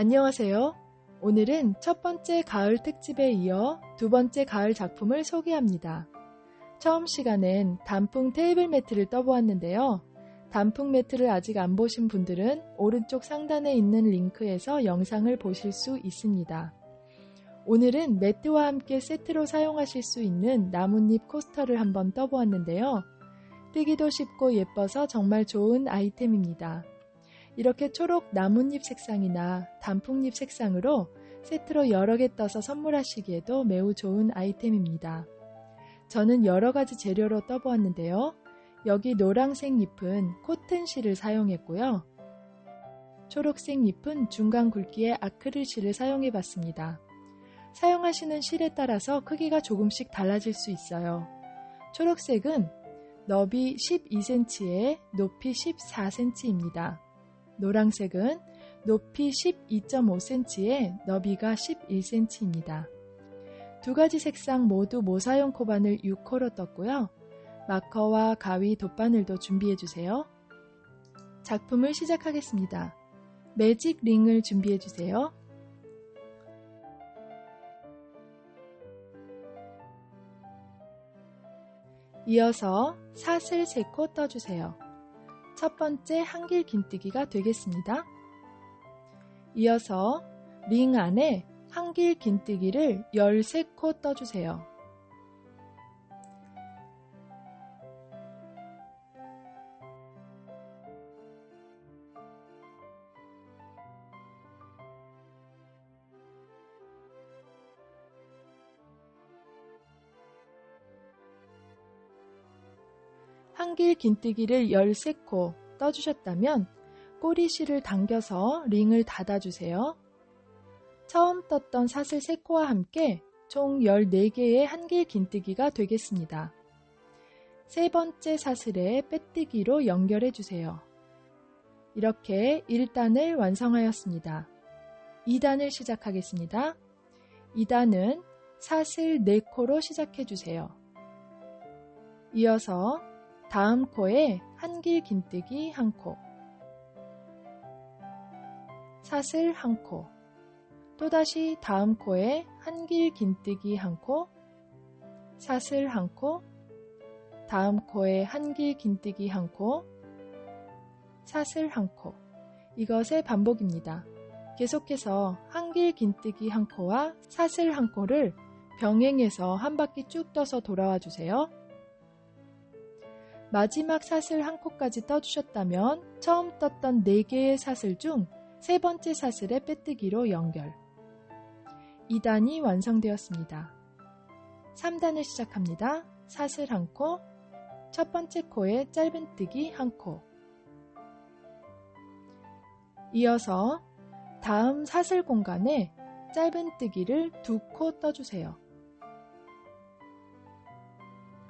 안녕하세요. 오늘은 첫 번째 가을 특집에 이어 두 번째 가을 작품을 소개합니다. 처음 시간엔 단풍 테이블 매트를 떠보았는데요. 단풍 매트를 아직 안 보신 분들은 오른쪽 상단에 있는 링크에서 영상을 보실 수 있습니다. 오늘은 매트와 함께 세트로 사용하실 수 있는 나뭇잎 코스터를 한번 떠보았는데요. 뜨기도 쉽고 예뻐서 정말 좋은 아이템입니다. 이렇게 초록 나뭇잎 색상이나 단풍잎 색상으로 세트로 여러 개 떠서 선물하시기에도 매우 좋은 아이템입니다. 저는 여러 가지 재료로 떠보았는데요. 여기 노란색 잎은 코튼 실을 사용했고요. 초록색 잎은 중간 굵기의 아크릴 실을 사용해 봤습니다. 사용하시는 실에 따라서 크기가 조금씩 달라질 수 있어요. 초록색은 너비 12cm에 높이 14cm입니다. 노란색은 높이 12.5cm에 너비가 11cm입니다. 두 가지 색상 모두 모사용 코바늘 6호로 떴고요. 마커와 가위, 돗바늘도 준비해주세요. 작품을 시작하겠습니다. 매직 링을 준비해주세요. 이어서 사슬 3코 떠주세요. 첫 번째 한길 긴뜨기가 되겠습니다. 이어서 링 안에 한길 긴뜨기를 13코 떠주세요. 한길 긴뜨기를 13코 떠주셨다면 꼬리실을 당겨서 링을 닫아주세요. 처음 떴던 사슬 3코와 함께 총 14개의 한길 긴뜨기가 되겠습니다. 세 번째 사슬에 빼뜨기로 연결해 주세요. 이렇게 1단을 완성하였습니다. 2단을 시작하겠습니다. 2단은 사슬 4코로 시작해 주세요. 이어서 다음 코에 한길 긴뜨기 1코, 사슬 1코, 또다시 다음 코에 한길 긴뜨기 1코, 사슬 1코, 다음 코에 한길 긴뜨기 1코, 사슬 1코. 이것의 반복입니다. 계속해서 한길 긴뜨기 1코와 사슬 1코를 병행해서 한 바퀴 쭉 떠서 돌아와 주세요. 마지막 사슬 한 코까지 떠주셨다면 처음 떴던 4개의 사슬 중 세 번째 사슬의 빼뜨기로 연결. 2단이 완성되었습니다. 3단을 시작합니다. 사슬 한 코, 첫 번째 코에 짧은뜨기 한 코. 이어서 다음 사슬 공간에 짧은뜨기를 두 코 떠주세요.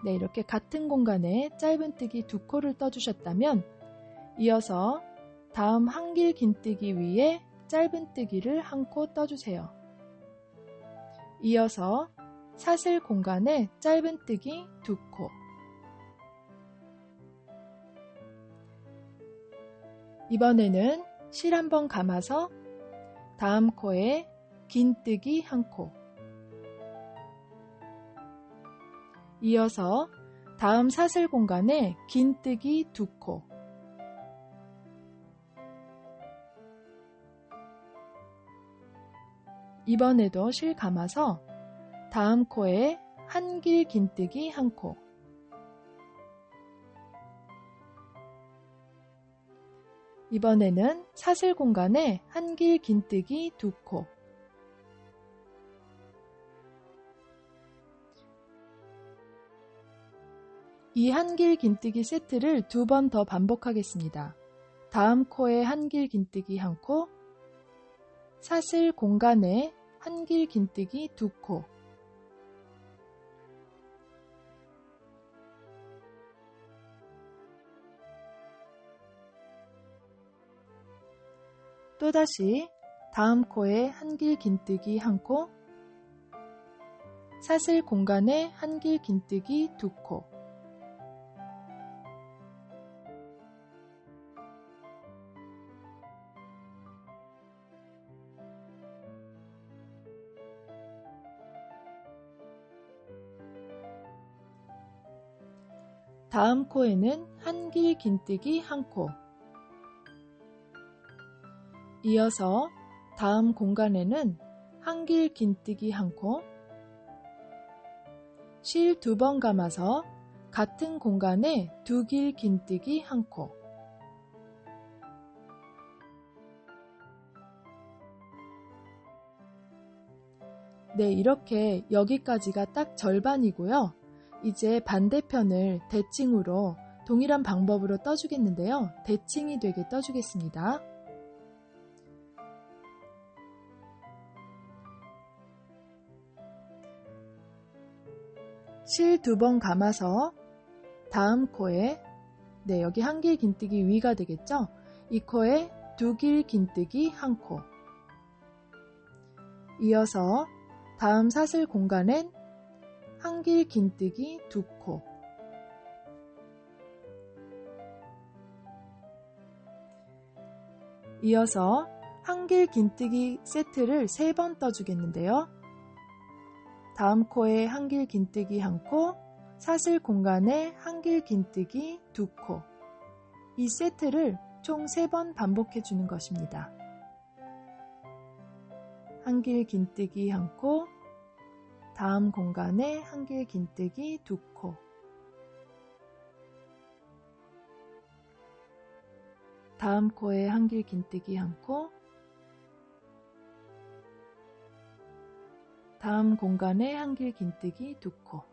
네, 이렇게 같은 공간에 짧은뜨기 두 코를 떠주셨다면 이어서 다음 한길 긴뜨기 위에 짧은뜨기를 한 코 떠주세요. 이어서 사슬 공간에 짧은뜨기 두 코. 이번에는 실 한번 감아서 다음 코에 긴뜨기 한 코. 이어서 다음 사슬 공간에 긴뜨기 두 코. 이번에도 실 감아서 다음 코에 한길 긴뜨기 한 코. 이번에는 사슬 공간에 한길 긴뜨기 두 코. 이 한길 긴뜨기 세트를 두 번 더 반복하겠습니다. 다음 코에 한길 긴뜨기 한 코, 사슬 공간에 한길 긴뜨기 두 코, 또다시 다음 코에 한길 긴뜨기 한 코, 사슬 공간에 한길 긴뜨기 두 코, 다음 코에는 한길 긴뜨기 한 코. 이어서 다음 공간에는 한길 긴뜨기 한 코. 실 두 번 감아서 같은 공간에 두 길 긴뜨기 한 코. 네, 이렇게 여기까지가 딱 절반이고요. 이제 반대편을 대칭으로 동일한 방법으로 떠주겠는데요. 대칭이 되게 떠주겠습니다. 실 두 번 감아서 다음 코에 네 여기 한 길 긴뜨기 위가 되겠죠? 이 코에 두 길 긴뜨기 한 코. 이어서 다음 사슬 공간엔 한길 긴뜨기 두 코. 이어서 한길 긴뜨기 세트를 세 번 떠주겠는데요. 다음 코에 한길 긴뜨기 한 코, 사슬 공간에 한길 긴뜨기 두 코. 이 세트를 총 세 번 반복해 주는 것입니다. 한길 긴뜨기 한 코, 다음 공간에 한길 긴뜨기 두 코. 다음 코에 한길 긴뜨기 한 코. 다음 공간에 한길 긴뜨기 두 코.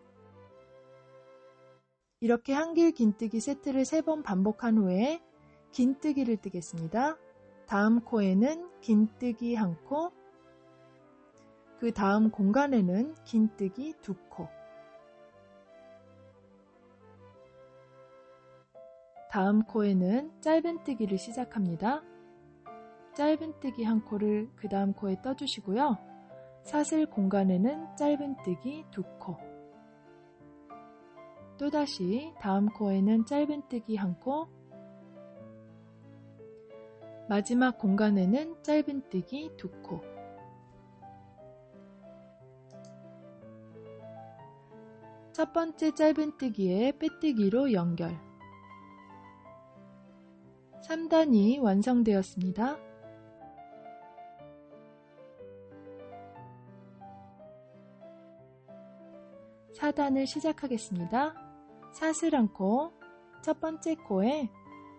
이렇게 한길 긴뜨기 세트를 세번 반복한 후에 긴뜨기를 뜨겠습니다. 다음 코에는 긴뜨기 한 코, 그 다음 공간에는 긴뜨기 두 코. 다음 코에는 짧은뜨기를 시작합니다. 짧은뜨기 한 코를 그 다음 코에 떠주시고요. 사슬 공간에는 짧은뜨기 두 코. 또다시 다음 코에는 짧은뜨기 한 코. 마지막 공간에는 짧은뜨기 두 코. 첫 번째 짧은뜨기에 빼뜨기로 연결 3단이 완성되었습니다. 사단을 시작하겠습니다. 사슬 한 코, 첫 번째 코에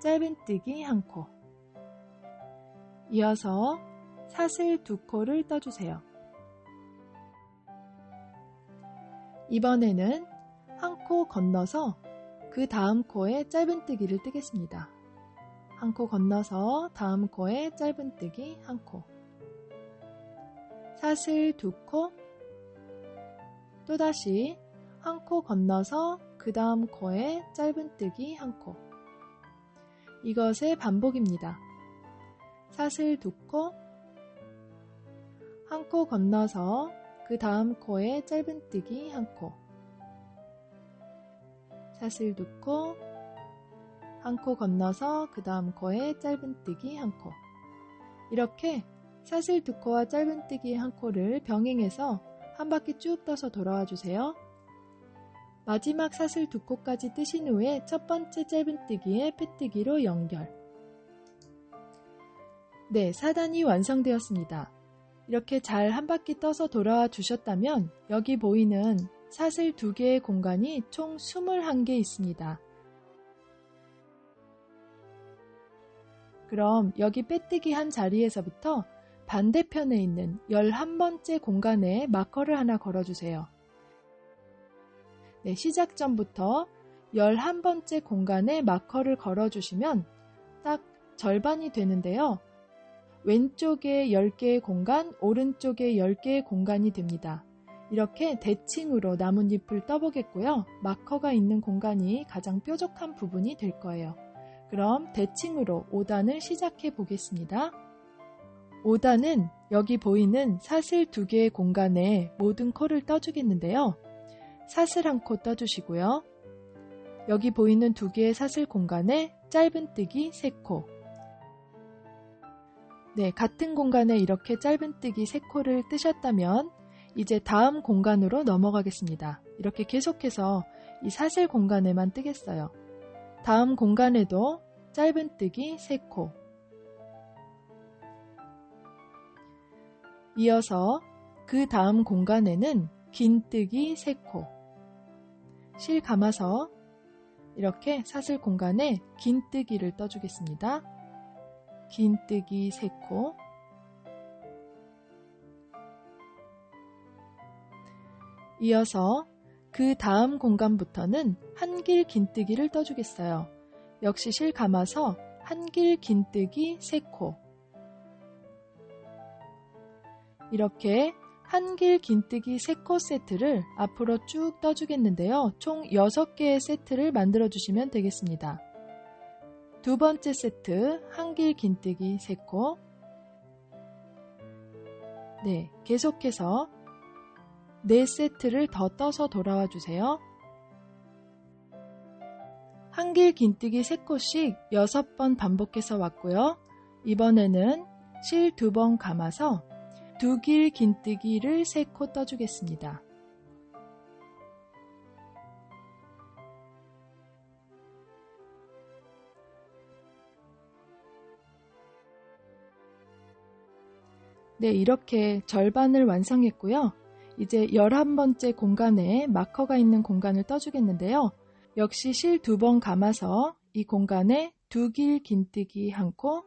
짧은뜨기 한 코. 이어서 사슬 두 코를 떠주세요. 이번에는 한 코 건너서 그 다음 코에 짧은뜨기를 뜨겠습니다. 한 코 건너서 다음 코에 짧은뜨기 한 코. 사슬 두 코. 또다시 한 코 건너서 그 다음 코에 짧은뜨기 한 코. 이것의 반복입니다. 사슬 두 코. 한 코 건너서 그 다음 코에 짧은뜨기 한 코. 사슬 두 코. 한코 건너서 그 다음 코에 짧은뜨기 한 코. 이렇게 사슬 두 코와 짧은뜨기 한 코를 병행해서 한 바퀴 쭉 떠서 돌아와 주세요. 마지막 사슬 두 코까지 뜨신 후에 첫 번째 짧은뜨기에 패뜨기로 연결. 네, 사단이 완성되었습니다. 이렇게 잘 한 바퀴 떠서 돌아와 주셨다면 여기 보이는 사슬 두 개의 공간이 총 21개 있습니다. 그럼 여기 빼뜨기 한 자리에서부터 반대편에 있는 11번째 공간에 마커를 하나 걸어주세요. 네, 시작 전부터 11번째 공간에 마커를 걸어주시면 딱 절반이 되는데요. 왼쪽에 10개의 공간, 오른쪽에 10개의 공간이 됩니다. 이렇게 대칭으로 나뭇잎을 떠보겠고요. 마커가 있는 공간이 가장 뾰족한 부분이 될 거예요. 그럼 대칭으로 5단을 시작해 보겠습니다. 5단은 여기 보이는 사슬 두 개의 공간에 모든 코를 떠주겠는데요. 사슬 한 코 떠주시고요. 여기 보이는 두 개의 사슬 공간에 짧은뜨기 3코. 네, 같은 공간에 이렇게 짧은뜨기 3코를 뜨셨다면 이제 다음 공간으로 넘어가겠습니다. 이렇게 계속해서 이 사슬 공간에만 뜨겠어요. 다음 공간에도 짧은뜨기 3코 이어서 그 다음 공간에는 긴뜨기 3코 실 감아서 이렇게 사슬 공간에 긴뜨기를 떠주겠습니다. 긴뜨기 3코 이어서 그 다음 공간부터는 한길 긴뜨기를 떠주겠어요. 역시 실 감아서 한길 긴뜨기 3코 이렇게 한길 긴뜨기 3코 세트를 앞으로 쭉 떠주겠는데요. 총 6개의 세트를 만들어 주시면 되겠습니다. 두 번째 세트 한길 긴뜨기 3코 네, 계속해서 4세트를 더 떠서 돌아와 주세요. 한길 긴뜨기 3코씩 6번 반복해서 왔고요. 이번에는 실 2번 감아서 두 길 긴뜨기를 3코 떠주겠습니다. 네, 이렇게 절반을 완성했고요. 이제 11번째 공간에 마커가 있는 공간을 떠주겠는데요. 역시 실 두 번 감아서 이 공간에 두 길 긴뜨기 한 코,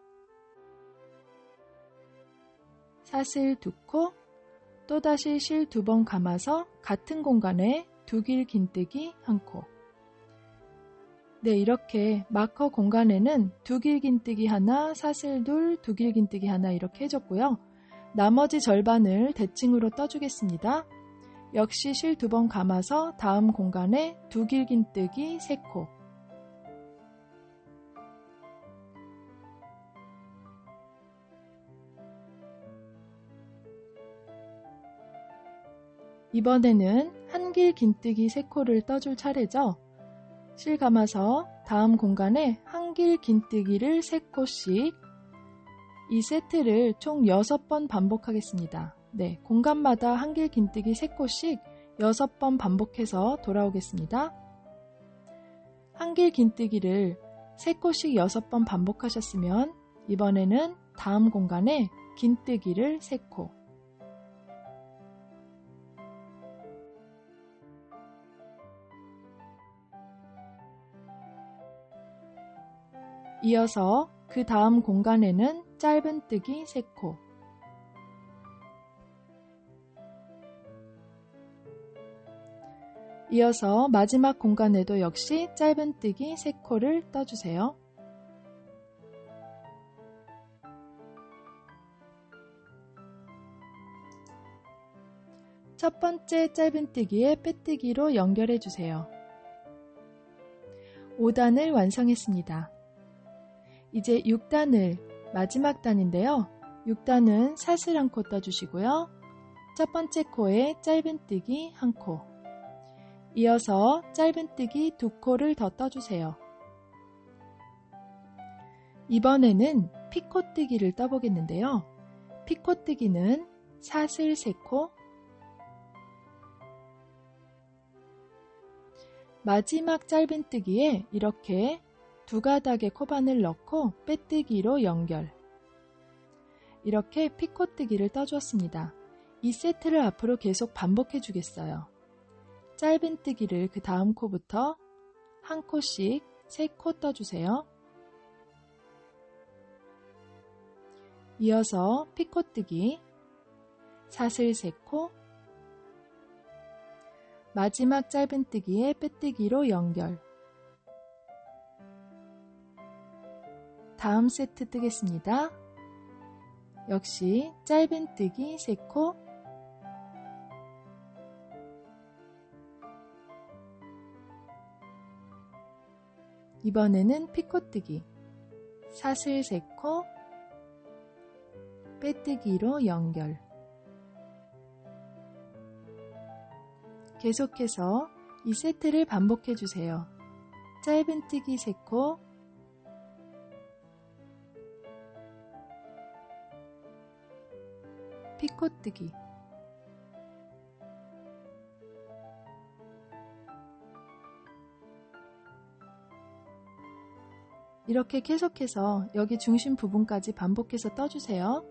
사슬 두 코, 또다시 실 두 번 감아서 같은 공간에 두 길 긴뜨기 한 코. 네, 이렇게 마커 공간에는 두 길 긴뜨기 하나, 사슬 둘, 두 길 긴뜨기 하나 이렇게 해줬고요. 나머지 절반을 대칭으로 떠주겠습니다. 역시 실 두 번 감아서 다음 공간에 두 길긴뜨기 3코 이번에는 한 길 긴뜨기 3코를 떠줄 차례죠. 실 감아서 다음 공간에 한 길 긴뜨기를 3코씩 이 세트를 총 6번 반복하겠습니다. 네, 공간마다 한길 긴뜨기 3코씩 6번 반복해서 돌아오겠습니다. 한길 긴뜨기를 3코씩 6번 반복하셨으면 이번에는 다음 공간에 긴뜨기를 3코 이어서 그 다음 공간에는 짧은뜨기 3코 이어서 마지막 공간에도 역시 짧은뜨기 3코를 떠주세요. 첫 번째 짧은뜨기에 빼뜨기로 연결해 주세요. 5단을 완성했습니다. 이제 6단을 마지막 단인데요. 6단은 사슬 한코 떠주시고요. 첫 번째 코에 짧은뜨기 한 코, 이어서 짧은뜨기 두 코를 더 떠주세요. 이번에는 피코뜨기를 떠보겠는데요. 피코뜨기는 사슬 3코, 마지막 짧은뜨기에 이렇게 두 가닥의 코바늘 넣고 빼뜨기로 연결. 이렇게 피코뜨기를 떠주었습니다. 이 세트를 앞으로 계속 반복해 주겠어요. 짧은 뜨기를 그 다음 코부터 한 코씩 세 코 떠주세요. 이어서 피코뜨기 사슬 3코 마지막 짧은 뜨기에 빼뜨기로 연결 다음 세트 뜨겠습니다. 역시 짧은 뜨기 3코. 이번에는 피코뜨기. 사슬 3코. 빼뜨기로 연결. 계속해서 이 세트를 반복해 주세요. 짧은 뜨기 3코 코뜨기 이렇게 계속해서 여기 중심 부분까지 반복해서 떠주세요.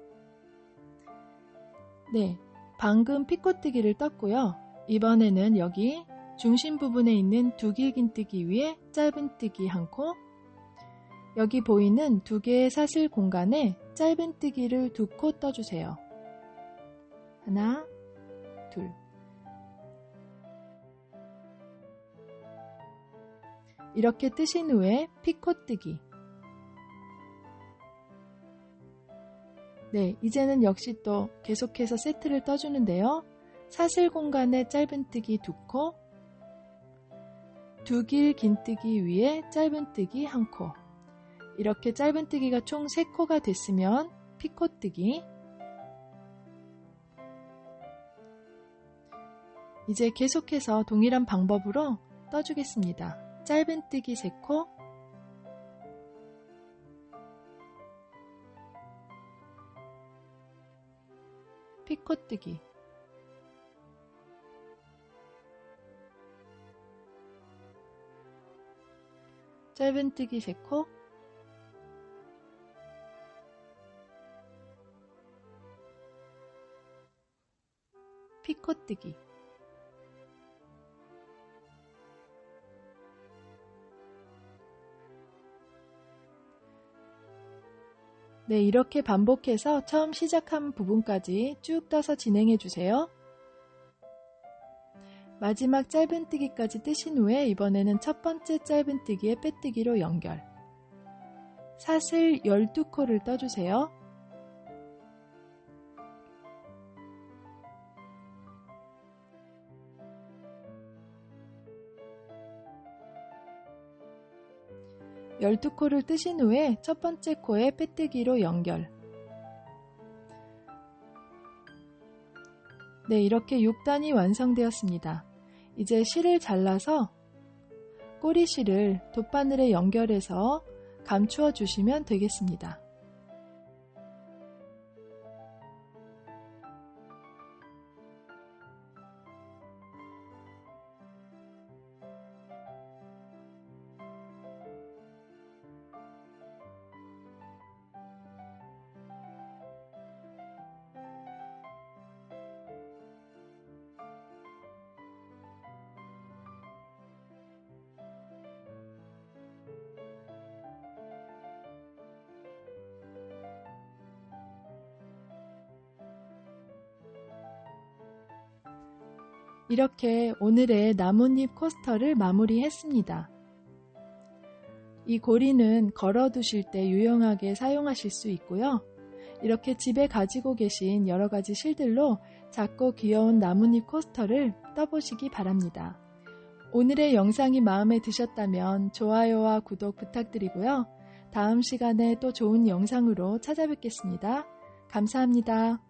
네, 방금 피코뜨기를 떴고요. 이번에는 여기 중심 부분에 있는 두 길긴뜨기 위에 짧은뜨기 한 코, 여기 보이는 두 개의 사슬 공간에 짧은뜨기를 두 코 떠주세요. 하나, 둘. 이렇게 뜨신 후에 피코뜨기. 네, 이제는 역시 또 계속해서 세트를 떠주는데요. 사슬 공간에 짧은뜨기 두 코, 두 길 긴뜨기 위에 짧은뜨기 한 코. 이렇게 짧은뜨기가 총 3코가 됐으면 피코뜨기. 이제 계속해서 동일한 방법으로 떠주겠습니다. 짧은뜨기 3코, 피코뜨기. 짧은뜨기 3코. 피코뜨기 네, 이렇게 반복해서 처음 시작한 부분까지 쭉 떠서 진행해 주세요. 마지막 짧은뜨기까지 뜨신 후에 이번에는 첫 번째 짧은뜨기에 빼뜨기로 연결. 사슬 12코를 떠주세요. 열두 코를 뜨신 후에 첫 번째 코에 빼뜨기로 연결. 네, 이렇게 6단이 완성되었습니다. 이제 실을 잘라서 꼬리실을 돗바늘에 연결해서 감추어 주시면 되겠습니다. 이렇게 오늘의 나뭇잎 코스터를 마무리했습니다. 이 고리는 걸어두실 때 유용하게 사용하실 수 있고요. 이렇게 집에 가지고 계신 여러 가지 실들로 작고 귀여운 나뭇잎 코스터를 떠보시기 바랍니다. 오늘의 영상이 마음에 드셨다면 좋아요와 구독 부탁드리고요. 다음 시간에 또 좋은 영상으로 찾아뵙겠습니다. 감사합니다.